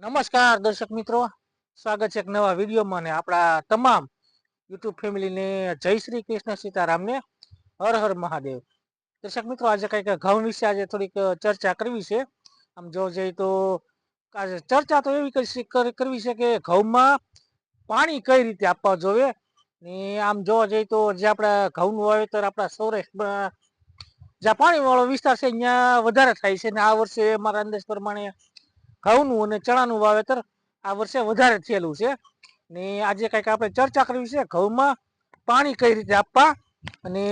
નમસ્કાર દર્શક મિત્રો. સ્વાગત છે એક નવા વિડીયોમાં ને આપણા તમામ યુટ્યુબ ફેમિલીને જય શ્રી કૃષ્ણ સીતારામને હર હર મહાદેવ. દર્શક મિત્રો, આજે કંઈક ઘઉં વિશે આજે થોડીક ચર્ચા કરવી છે. આમ જો જઈએ તો આજે ચર્ચા તો એવી કરી, કરવી છે કે ઘઉંમાં પાણી કઈ રીતે આપવા જોઈએ? ને આમ જોવા જઈએ તો જે આપણા ઘઉંનું વાવેતર આપણા સૌરાષ્ટ્રમાં જ્યાં પાણીવાળો વિસ્તાર છે, ત્યાં વધારે થાય છે. ને આ વર્ષે મારા અંદાજ પ્રમાણે ઘઉંનું અને ચણાનું વાવેતર આ વર્ષે વધારે થયેલું છે. ને આજે કંઈક આપણે ચર્ચા કરવી છે ઘઉંમાં પાણી કઈ રીતે આપવા અને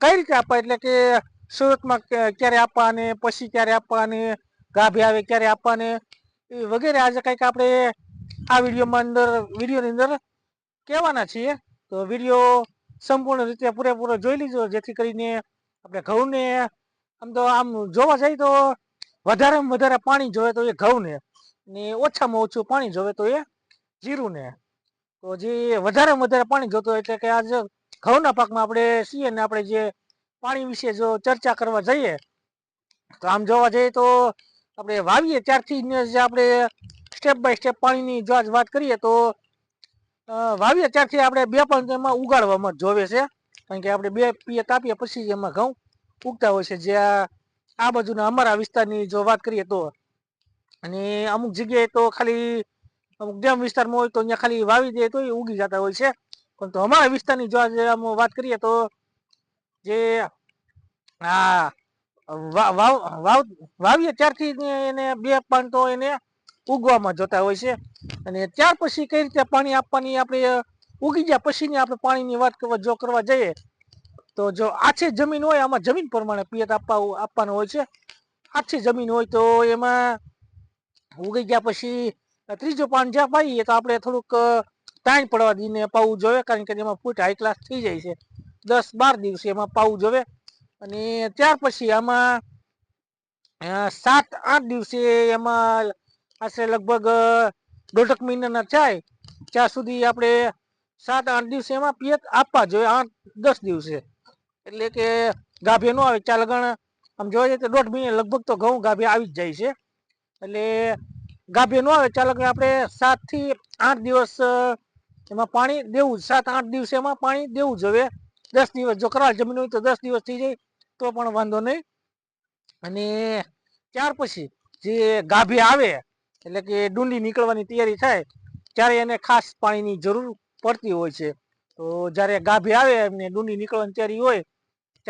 કઈ રીતે આપવા? એટલે કે સુરતમાં ક્યારે આપવા અને પછી ક્યારે આપવા અને ગાભે આવે ક્યારે આપવા અને વગેરે આજે કંઈક આપણે આ વિડીયોમાં અંદર, વિડીયોની અંદર કહેવાના છીએ. તો વીડિયો સંપૂર્ણ રીતે પૂરેપૂરો જોઈ લીજો જેથી કરીને આપણે ઘઉંને આમ તો આમ જોવા જઈએ તો વધારેમાં વધારે પાણી જોવે તો એ ઘઉંને ને ઓછામાં ઓછું પાણી જોવે તો એ જીરુંને. તો જે વધારેમાં વધારે પાણી જોતું એટલે કે આજે ઘઉંના પાકમાં આપણે છીએ ને આપણે જે પાણી વિશે જો ચર્ચા કરવા જઈએ, તો આમ જોવા જઈએ તો આપણે વાવીએ ત્યારથી જે આપણે સ્ટેપ બાય સ્ટેપ પાણીની જો વાત કરીએ તો વાવીએ ત્યારથી આપણે બે પણ એમાં ઉગાડવામાં જોવે છે. કારણ કે આપણે બે પીએ કાપીએ પછી એમાં ઘઉં ઉગતા હોય છે. જે આ આ બાજુના અમારા વિસ્તારની જો વાત કરીએ તો અને અમુક જગ્યાએ તો ખાલી અમુક ડેમ વિસ્તારમાં હોય તો અહીંયા ખાલી વાવી દે તો એ ઉગી જતા હોય છે. પણ તો અમારા વિસ્તારની જો વાત કરીએ તો જે આ વાવીએ ત્યારથી એને બે પાન તો એને ઉગવામાં જોતા હોય છે. અને ત્યાર પછી કઈ રીતે પાણી આપવાની આપણે ઉગી ગયા પછીની આપણે પાણીની વાત જો કરવા જઈએ તો જો આછી જમીન હોય, આમાં જમીન પ્રમાણે પિયત આપવા આપવાનું હોય છે. આછી જમીન હોય તો એમાં ઉગી ગયા પછી ત્રીજો પાન જ્યાં પાઈએ તો આપણે થોડુંક તાણ પડવા દઈને પાવું જોઈએ કારણ કે એમાં ફૂટ હાઈ ક્લાસ થઈ જાય છે. દસ બાર દિવસે એમાં પાવું જોઈએ અને ત્યાર પછી આમાં સાત, આઠ દિવસે એમાં આશરે લગભગ દોઢક મહિનાના થાય. ત્યાં સુધી આપણે સાત, આઠ દિવસે એમાં પિયત આપવા જોઈએ, આઠ, દસ દિવસે. એટલે કે ગાભે નો આવે, ચાલ ગણ, આમ જઈએ તો દોઢ મહિને લગભગ તો ઘઉં ગાભે આવી જ જાય છે. એટલે ગાભે નો આવે, ચાલો કે આપણે સાતથી આઠ દિવસ એમાં પાણી દેવું જ. સાત આઠ દિવસે એમાં પાણી દેવું જ હવે. દસ દિવસ જો કરાળ જમીન હોય તો દસ દિવસ થઈ જાય, તો પણ વાંધો નહીં. અને ત્યાર પછી જે ગાભે આવે, એટલે કે ડુંડી નીકળવાની તૈયારી થાય, ત્યારે એને ખાસ પાણીની જરૂર પડતી હોય છે. તો જ્યારે ગાભે આવે એમને ડુંડી નીકળવાની તૈયારી હોય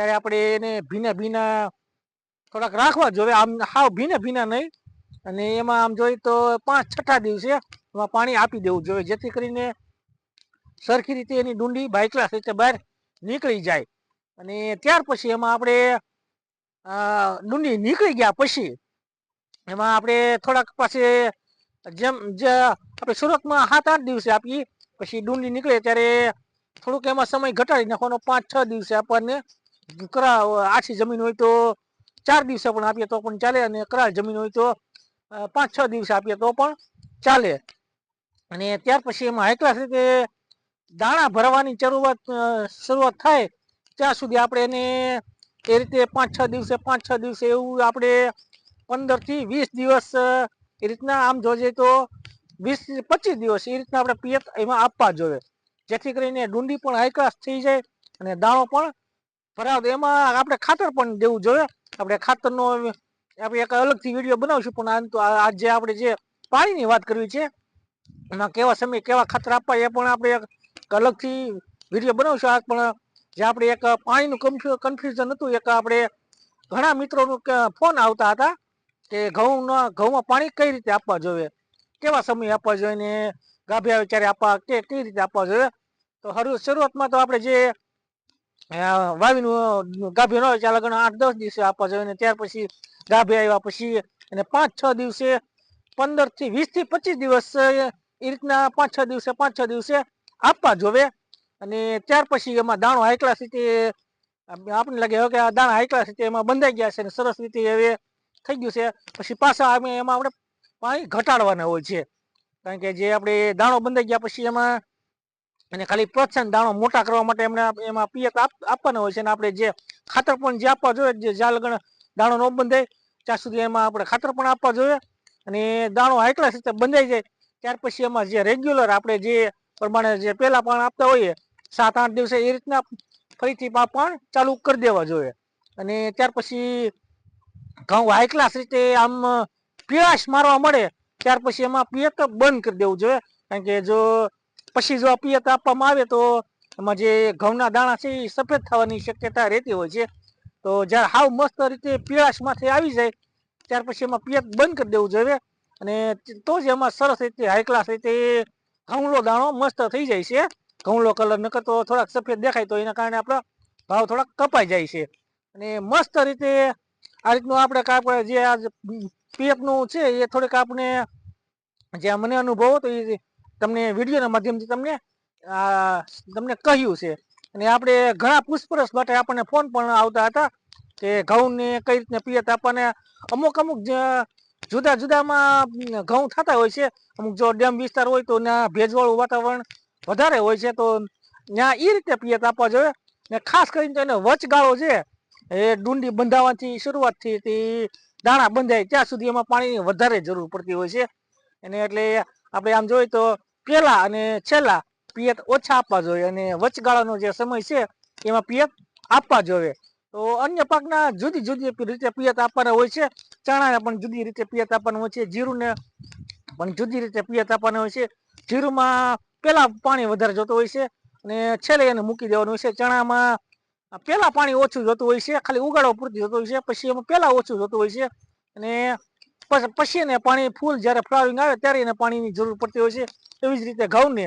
ત્યારે આપણે એને ભીના ભીના થોડાક રાખવા જોઈએ. આમ હાવ ભીના ભીના નહીં. અને એમાં આમ જોઈએ તો પાંચ છઠ્ઠા દિવસે એમાં પાણી આપી દેવું જોઈએ, જેથી કરીને સરખી રીતે એની ડુંડી બાયકલાસ રીતે બહાર નીકળી જાય. અને ત્યાર પછી એમાં આપણે ડુંડી નીકળી ગયા પછી એમાં આપણે થોડાક પાસે જેમ જે આપણે સુરતમાં સાત આઠ દિવસે આપીએ, પછી ડુંડી નીકળે ત્યારે થોડુંક એમાં સમય ઘટાડી નાખવાનો પાંચ છ દિવસે આપણને કરા આછી જમીન હોય તો ચાર દિવસે પણ આપીએ તો પણ ચાલે અને કરાર જમીન હોય તો પાંચ છ દિવસે આપીએ તો પણ ચાલે. અને ત્યાર પછી એમાં હાઈ રીતે દાણા ભરવાની શરૂઆત શરૂઆત થાય ત્યાં સુધી આપણે એને એ રીતે પાંચ છ દિવસે, પાંચ છ દિવસે એવું આપણે પંદરથી વીસ દિવસ એ રીતના આમ જોઈએ તો વીસ પચીસ દિવસ એ રીતના આપણે પિયત એમાં આપવા જોઈએ. જેથી કરીને ડુંડી પણ હાઈ થઈ જાય અને દાણો પણ ભરાવ એમાં આપણે ખાતર પણ દેવું જોઈએ. આપણે ખાતરનો આપણે એક અલગથી વીડિયો બનાવશું, પણ તો આ આ જે આપણે જે પાણીની વાત કરવી છે, એમાં કેવા સમય કેવા ખાતર આપવા એ પણ આપણે એક અલગથી વીડિયો બનાવશું. આ પણ જે આપણે એક પાણીનું કન્ફ્યુઝન હતું, એક આપણે ઘણા મિત્રોનું ફોન આવતા હતા કે ઘઉંના ઘઉંમાં પાણી કઈ રીતે આપવા જોઈએ? કેવા સમય આપવા જોઈએ ને? ગાભ્યા વિચારે આપવા કે કઈ રીતે આપવા જોઈએ? તો શરૂઆતમાં તો આપણે જે વાવીનું ગાભી ન ત્યાં લગન આઠ દસ દિવસે આપવા જોઈએ ત્યાર પછી ગાભી આવ્યા પછી અને પાંચ છ દિવસે, પંદરથી વીસથી પચીસ દિવસ એ રીતના પાંચ છ દિવસે, પાંચ છ દિવસે આપવા જોવે. અને ત્યાર પછી એમાં દાણો હાઈ ક્લાસ આપણને લાગે કે આ દાણા હાઈ ક્લાસ એમાં બંધાઈ ગયા છે અને સરસ રીતે હવે થઈ ગયું છે. પછી પાછા અમે એમાં આપણે પાણી ઘટાડવાના હોય છે. કારણ કે જે આપણે દાણો બંધાઈ ગયા પછી એમાં અને ખાલી પ્રોત્સાહન દાણો મોટા કરવા માટે એમને એમાં પિયત આપ- આપવાના હોય છે અને આપણે જે ખાતર પણ જે આપવા જોઈએ, જે જ્યાં લગન દાણો ન બંધાય, ત્યાં સુધી એમાં આપણે ખાતર પણ આપવા જોઈએ અને દાણો હાઈ સાથે બંધાઈ જાય, ત્યાર પછી એમાં જે રેગ્યુલર આપણે જે પ્રમાણે જે પહેલાં પણ આપતા હોઈએ, સાત આઠ દિવસે એ રીતના ફરીથી પણ ચાલુ કરી દેવા જોઈએ. અને ત્યાર પછી ઘઉં હાઈ રીતે આમ પીળાશ મારવા મળે, ત્યાર પછી એમાં પિયત બંધ કરી દેવું જોઈએ. કારણ કે જો પછી જો પિયત આપવામાં આવે તો એમાં જે ઘઉંના દાણા છે એ સફેદ થવાની શક્યતા રહેતી હોય છે. તો જ્યારે હાવ મસ્ત રીતે પીળાશમાંથી આવી જાય, ત્યાર પછી એમાં પિયત બંધ કરી દેવું જોઈએ. અને તો જ એમાં સરસ રીતે હાઈ ક્લાસ રીતે ઘઉંલો દાણો મસ્ત થઈ જાય છે. ઘઉંલો કલર નકર તો થોડાક સફેદ દેખાય તો એના કારણે આપણા ભાવ થોડાક કપાઈ જાય છે. અને મસ્ત રીતે આ રીતનું આપણે જે આ પિયતનું છે એ થોડીક આપણે જે મને અનુભવ હતો એ તમને વિડીયોના માધ્યમથી તમને તમને કહ્યું છે. અને આપણે ઘણા પૂછપરછ માટે આપણને ફોન પણ આવતા હતા કે ઘઉંને કઈ રીતને પિયત આપણને અમુક અમુક જુદા જુદામાં ઘઉં થતા હોય છે. અમુક જો ડેમ વિસ્તાર હોય તો ત્યાં ભેજવાળું વાતાવરણ વધારે હોય છે, તો ત્યાં એ રીતે પિયત આપવા જોઈએ. ને ખાસ કરીને તો એને વચગાળો છે. એ ડુંડી બંધાવવાથી શરૂઆતથી તે દાણા બંધાય ત્યાં સુધી એમાં પાણીની વધારે જરૂર પડતી હોય છે. અને એટલે આપણે આમ જોઈએ તો પેલા અને છેલ્લા પિયત ઓછા આપવા જોઈએ અને વચગાળાનો જે સમય છે, એમાં પિયત આપવા જોઈએ. તો અન્ય પાકના જુદી જુદી રીતે પિયત આપવાના હોય છે, ચણાને પણ જુદી રીતે પિયત આપવાનું હોય છે, જીરુંને પણ જુદી રીતે પિયત આપવાના હોય છે. જીરુંમાં પહેલા પાણી વધારે જોતું હોય છે અને છેલ્લે એને મૂકી દેવાનું હોય છે. ચણામાં પહેલા પાણી ઓછું જોતું હોય છે, ખાલી ઉગાડવા પૂરતું જોતું હોય છે, પછી એમાં પહેલા ઓછું જોતું હોય છે અને પછી એને પાણી ફૂલ જ્યારે ફ્લાવરિંગ આવે ત્યારે એને પાણીની જરૂર પડતી હોય છે. એવી જ રીતે ઘઉંને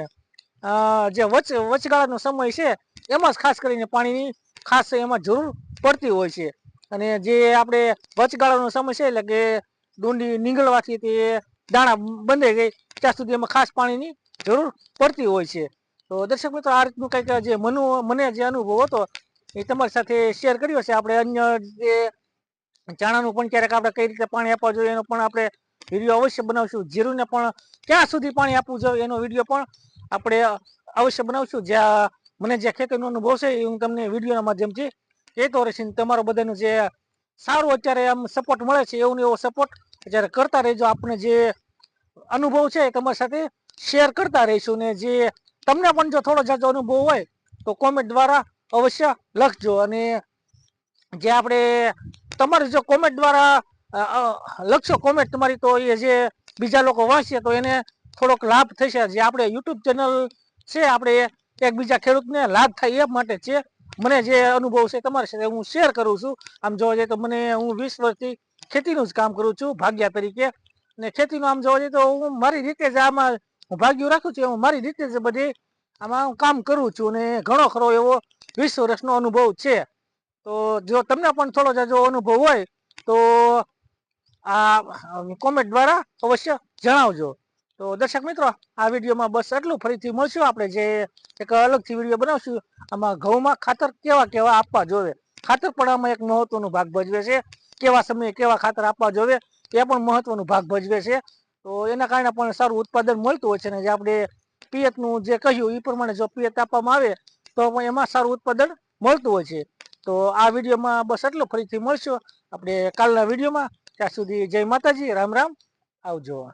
જે વચ, વચગાળાનો સમય છે, એમાં જ ખાસ કરીને પાણીની ખાસ એમાં જરૂર પડતી હોય છે. અને જે આપણે વચગાળાનો સમય છે, એટલે કે ડુંડી નીંગળવાથી તે દાણા બંધાઈ ગઈ ત્યાં સુધી એમાં ખાસ પાણીની જરૂર પડતી હોય છે. તો દર્શક મિત્રો, આ રીતનું કંઈક જે મનુ, મને જે અનુભવ હતો, એ તમારી સાથે શેર કર્યો છે. આપણે અન્ય જે ચાણાનું પણ ક્યારેક આપણે કઈ રીતે પાણી આપવા જોઈએ એનો પણ આપણે વીડિયો અવશ્ય બનાવશું. જીરુને પણ ક્યાં સુધી પાણી આપવું જોઈએ એનો વીડિયો પણ આપણે અવશ્ય બનાવશું. જ્યાં મને જે ખેતીનો અનુભવ છે, એ હું તમને વિડીયોના માધ્યમથી કહેતો રહીશ. તમારો બધાનું જે સારું અત્યારે આમ સપોર્ટ મળે છે, એવું એવો સપોર્ટ અત્યારે કરતા રહેજો. આપણે જે અનુભવ છે એ તમારી સાથે શેર કરતા રહીશું. ને જે તમને પણ જો થોડો જાજો અનુભવ હોય, તો કોમેન્ટ દ્વારા અવશ્ય લખજો. અને જે આપણે તમારે જો કોમેન્ટ દ્વારા લખશો કોમેન્ટ તમારી તો એ જે બીજા લોકો વાંચશે તો એને થોડોક લાભ થશે. જે આપણે યુટ્યુબ ચેનલ છે, આપણે એકબીજા ખેડૂતને લાભ થાય એ માટે છે. મને જે અનુભવ છે તમારી સાથે હું શેર કરું છું. આમ જોવા જઈએ તો મને હું વીસ વર્ષથી ખેતીનું જ કામ કરું છું, ભાગ્યા તરીકે. ને ખેતીનું આમ જોવા જઈએ તો હું મારી રીતે જ આમાં હું ભાગ્યું રાખું છું. હું મારી રીતે જ બધી આમાં હું કામ કરું છું અને ઘણો ખરો એવો વીસ વર્ષનો અનુભવ છે. તો જો તમને પણ થોડો જો અનુભવ હોય, તો આ કોમેન્ટ દ્વારા અવશ્ય જણાવજો. તો દર્શક મિત્રો, આ વિડીયોમાં બસ એટલું ફરીથી મળશું આપણે જે એક અલગથી વીડિયો બનાવશું. આમાં ઘઉંમાં ખાતર કેવા કેવા આપવા જોઈએ ખાતર પણ આમાં એક મહત્વનો ભાગ ભજવે છે. કેવા સમયે કેવા ખાતર આપવા જોવે એ પણ મહત્વનો ભાગ ભજવે છે. તો એના કારણે પણ સારું ઉત્પાદન મળતું હોય છે ને જે આપણે પિયતનું જે કહ્યું એ પ્રમાણે જો પિયત આપવામાં આવે, તો એમાં સારું ઉત્પાદન મળતું હોય છે. તો આ વિડીયોમાં બસ એટલું ફરીથી મળશું. આપણે કાલના વિડીયોમાં ત્યાં સુધી જય માતાજી રામ રામ. આવજો.